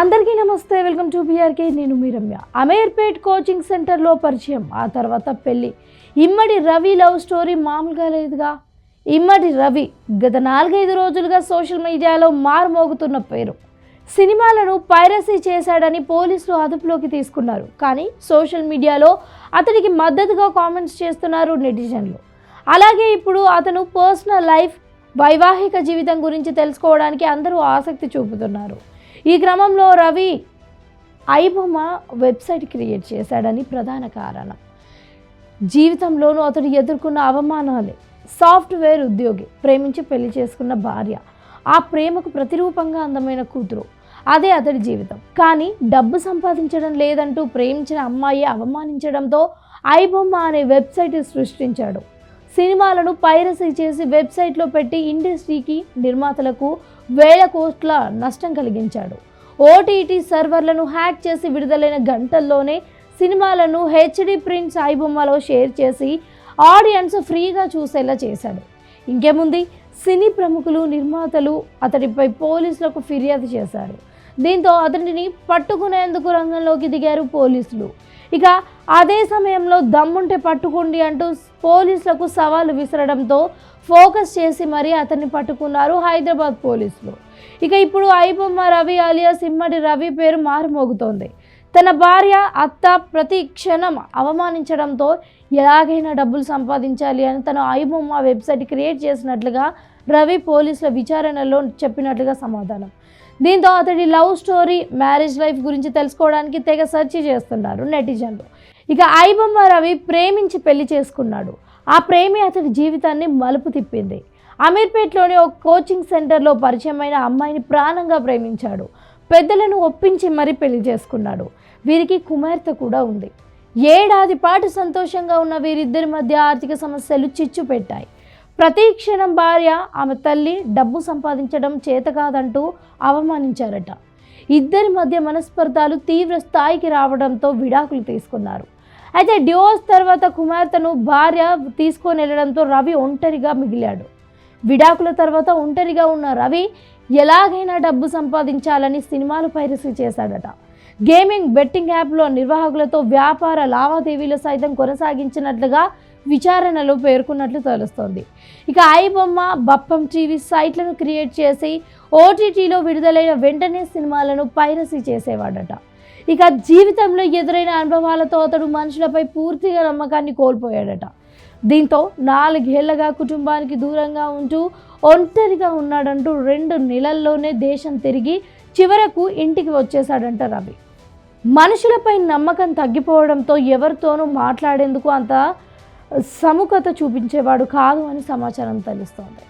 అందరికీ నమస్తే welcome to BRK నేను మీ రమ్య. అమీర్పేట్ కోచింగ్ సెంటర్లో పరిచయం. ఆ తర్వాత పెళ్ళి. ఇమ్మడి రవి లవ్ స్టోరీ మామూలుగా లేదుగా. ఇమ్మడి రవి గత నాలుగైదు రోజులుగా సోషల్ మీడియాలో మారుమోగుతున్న పేరు. సినిమాలను పైరసీ చేశాడని పోలీసులు అదుపులోకి తీసుకున్నారు. కానీ సోషల్ మీడియాలో అతనికి మద్దతుగా కామెంట్స్ చేస్తున్నారు నెటిజన్లు. అలాగే ఇప్పుడు అతను పర్సనల్ లైఫ్ వైవాహిక జీవితం గురించి తెలుసుకోవడానికి అందరూ ఆసక్తి చూపుతున్నారు. ఈ క్రమంలో రవి ఐబొమ్మ వెబ్సైట్ క్రియేట్ చేశాడని ప్రధాన కారణం. జీవితంలోనూ అతడు ఎదుర్కొన్న అవమానాలే. సాఫ్ట్వేర్ ఉద్యోగి ప్రేమించి పెళ్ళి చేసుకున్న భార్య ఆ ప్రేమకు ప్రతిరూపంగా అందమైన కూతురు అదే అతడి జీవితం. కానీ డబ్బు సంపాదించడం లేదంటూ ప్రేమించిన అమ్మాయి అవమానించడంతో ఐబొమ్మ అనే వెబ్సైట్ సృష్టించాడు. సినిమాలను పైరసీ చేసి వెబ్సైట్లో పెట్టి ఇండస్ట్రీకి నిర్మాతలకు వేల కోట్ల నష్టం కలిగించాడు. ఓటీటీ సర్వర్లను హ్యాక్ చేసి విడుదలైన గంటల్లోనే సినిమాలను హెచ్డి ప్రింట్ ఐబొమ్మలో షేర్ చేసి ఆడియన్స్ ఫ్రీగా చూసేలా చేశాడు. ఇంకేముంది? సినీ ప్రముఖులు నిర్మాతలు అతడిపై పోలీసులకు ఫిర్యాదు చేశారు. దీంతో అతడిని పట్టుకునేందుకు రంగంలోకి దిగారు పోలీసులు. ఇక అదే సమయంలో దమ్ముంటే పట్టుకోండి అంటూ పోలీసులకు సవాలు విసరడంతో ఫోకస్ చేసి మరీ అతన్ని పట్టుకున్నారు హైదరాబాద్ పోలీసులు. ఇక ఇప్పుడు ఐబొమ్మ రవి అలియా ఇమ్మడి రవి పేరు మారుమోగుతోంది. తన భార్య అత్త ప్రతి క్షణం అవమానించడంతో ఎలాగైనా డబ్బులు సంపాదించాలి అని తన ఐబొమ్మ వెబ్సైట్ క్రియేట్ చేసినట్లుగా రవి పోలీసుల విచారణలో చెప్పినట్లుగా సమాధానం. దీంతో అతడి లవ్ స్టోరీ మ్యారేజ్ లైఫ్ గురించి తెలుసుకోవడానికి తెగ సెర్చ్ చేస్తున్నారు నెటిజన్లు. ఇక ఐబొమ్మ రవి ప్రేమించి పెళ్ళి చేసుకున్నాడు. ఆ ప్రేమి అతడి జీవితాన్ని మలుపు తిప్పింది. అమీర్పేట్లోని ఒక కోచింగ్ సెంటర్లో పరిచయమైన అమ్మాయిని ప్రాణంగా ప్రేమించాడు. పెద్దలను ఒప్పించి మరీ పెళ్ళి చేసుకున్నాడు. వీరికి కుమార్తె కూడా ఉంది. ఏడాది పాటు సంతోషంగా ఉన్న వీరిద్దరి మధ్య ఆర్థిక సమస్యలు చిచ్చు పెట్టాయి. ప్రతి క్షణం భార్య ఆమె తల్లి డబ్బు సంపాదించడం చేత కాదంటూ అవమానించారట. ఇద్దరి మధ్య మనస్పర్ధాలు తీవ్ర స్థాయికి రావడంతో విడాకులు తీసుకున్నారు. అయితే డివోర్స్ తర్వాత కుమార్తెను భార్య తీసుకొని వెళ్ళడంతో రవి ఒంటరిగా మిగిలాడు. విడాకుల తర్వాత ఒంటరిగా ఉన్న రవి ఎలాగైనా డబ్బు సంపాదించాలని సినిమాలు పైరసీ చేశాడట. గేమింగ్ బెట్టింగ్ యాప్లో నిర్వాహకులతో వ్యాపార లావాదేవీలు సైతం కొనసాగించినట్లుగా విచారణలో పేర్కొన్నట్లు తెలుస్తోంది. ఇక ఐబొమ్మ బప్పం టీవీ సైట్లను క్రియేట్ చేసి ఓటీటీలో విడుదలైన వెంటనే సినిమాలను పైరసీ చేసేవాడట. ఇక జీవితంలో ఎదురైన అనుభవాలతో అతడు మనుషులపై పూర్తిగా నమ్మకాన్ని కోల్పోయాడట. దీంతో నాలుగేళ్ళగా కుటుంబానికి దూరంగా ఉంటూ ఒంటరిగా ఉన్నాడంటూ రెండు నెలల్లోనే దేశం తిరిగి చివరకు ఇంటికి వచ్చేసాడంట రవి. మనుషులపై నమ్మకం తగ్గిపోవడంతో ఎవరితోనూ మాట్లాడేందుకు అంత సముఖత చూపించేవాడు కాదు అని సమాచారం తెలుస్తోంది.